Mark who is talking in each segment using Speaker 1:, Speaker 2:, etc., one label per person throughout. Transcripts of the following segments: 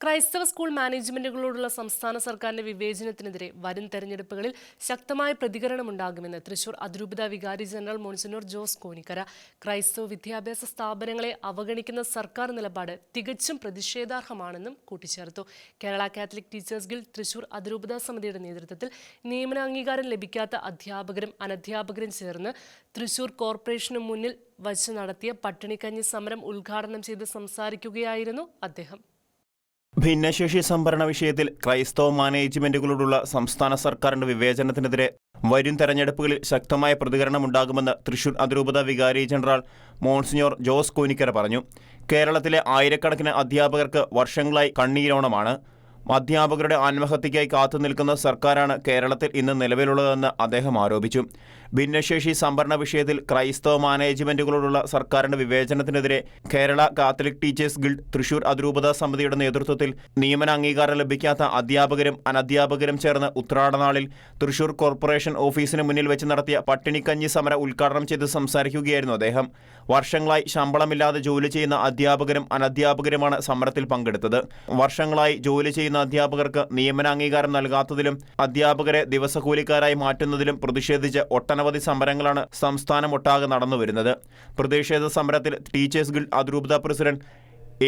Speaker 1: ക്രൈസ്തവ സ്കൂൾ മാനേജ്മെന്റുകളോടുള്ള സംസ്ഥാന സർക്കാരിന്റെ വിവേചനത്തിനെതിരെ വരും തെരഞ്ഞെടുപ്പുകളിൽ ശക്തമായ പ്രതികരണമുണ്ടാകുമെന്ന് തൃശൂർ അതിരൂപത വികാരി ജനറൽ മോൺസിനോർ ജോസ് കോനിക്കര. ക്രൈസ്തവ വിദ്യാഭ്യാസ സ്ഥാപനങ്ങളെ അവഗണിക്കുന്ന സർക്കാർ നിലപാട് തികച്ചും പ്രതിഷേധാർഹമാണെന്നും കൂട്ടിച്ചേർത്തു. Kerala Catholic teachers guild Thrissur അതിരൂപത സമിതിയുടെ നേതൃത്വത്തിൽ നിയമന അംഗീകാരം ലഭിക്കാത്ത അധ്യാപകരും അനധ്യാപകരും ചേർന്ന് തൃശൂർ കോർപ്പറേഷനു മുന്നിൽ വച്ച് നടത്തിയ പട്ടിണിക്കഞ്ഞി സമരം ഉദ്ഘാടനം ചെയ്ത് സംസാരിക്കുകയായിരുന്നു അദ്ദേഹം.
Speaker 2: ഭിന്നശേഷി സംഭരണ വിഷയത്തിൽ ക്രൈസ്തവ മാനേജ്മെന്റുകളോടുള്ള സംസ്ഥാന സർക്കാരിന്റെ വിവേചനത്തിനെതിരെ വരും തെരഞ്ഞെടുപ്പുകളിൽ ശക്തമായ പ്രതികരണമുണ്ടാകുമെന്ന് തൃശൂർ അതിരൂപത വികാരി ജനറൽ മോൺസിഞ്ഞോർ ജോസ് കോനിക്കര പറഞ്ഞു. കേരളത്തിലെ ആയിരക്കണക്കിന് അധ്യാപകർക്ക് വർഷങ്ങളായി കണ്ണീരോണമാണ്. അധ്യാപകരുടെ ആത്മഹത്യയ്ക്കായി കാത്തുനിൽക്കുന്ന സർക്കാരാണ് കേരളത്തിൽ ഇന്ന് നിലവിലുള്ളതെന്ന് അദ്ദേഹം ആരോപിച്ചു. ഭിന്നശേഷി സംഭരണ വിഷയത്തിൽ ക്രൈസ്തവ മാനേജ്മെന്റുകളോടുള്ള സർക്കാരിന്റെ വിവേചനത്തിനെതിരെ Kerala Catholic teachers guild Thrissur അതിരൂപതാ സമിതിയുടെ നേതൃത്വത്തിൽ നിയമന അംഗീകാരം ലഭിക്കാത്ത അധ്യാപകരും അനധ്യാപകരും ചേർന്ന് ഉത്രാടനാളിൽ തൃശൂർ കോർപ്പറേഷൻ ഓഫീസിന് മുന്നിൽ വെച്ച് നടത്തിയ പട്ടിണിക്കഞ്ഞി സമരം ഉദ്ഘാടനം ചെയ്ത് സംസാരിക്കുകയായിരുന്നു അദ്ദേഹം. വർഷങ്ങളായി ശമ്പളമില്ലാതെ ജോലി ചെയ്യുന്ന അധ്യാപകരും അനധ്യാപകരുമാണ് സമരത്തിൽ പങ്കെടുത്തത്. വർഷങ്ങളായി ജോലി ചെയ്യുന്ന അധ്യാപകർക്ക് നിയമന അംഗീകാരം നൽകാത്തതിലും അധ്യാപകരെ ദിവസക്കൂലിക്കാരായി മാറ്റുന്നതിലും പ്രതിഷേധിച്ച് ഒട്ടനവധി സമരങ്ങളാണ് സംസ്ഥാനമൊട്ടാകെ നടന്നുവരുന്നത് പ്രതിഷേധ സമരത്തിൽ ടീച്ചേഴ്സ് ഗിൽഡ് അതിരൂപത പ്രസിഡന്റ്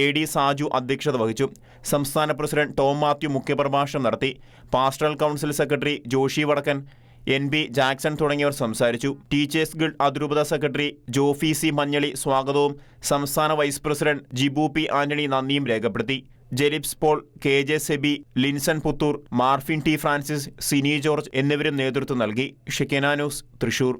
Speaker 2: എ ഡി സാജു അധ്യക്ഷത വഹിച്ചു. സംസ്ഥാന പ്രസിഡന്റ് ടോം മാത്യു മുഖ്യപ്രഭാഷണം നടത്തി. പാസ്റ്ററൽ കൗൺസിൽ സെക്രട്ടറി ജോഷി വടക്കൻ എൻ ബി ജാക്സൺ തുടങ്ങിയവർ സംസാരിച്ചു. ടീച്ചേഴ്സ് ഗിൽഡ് അതിരൂപത സെക്രട്ടറി ജോഫി സി മഞ്ഞളി സ്വാഗതവും സംസ്ഥാന vice president Jibu P Antony നന്ദിയും രേഖപ്പെടുത്തി. Jelips Paul K J Sebi Linson Puthur Marfin T Francis Sini George എന്നിവരും നേതൃത്വം നൽകി. ഷിക്കന തൃശൂർ.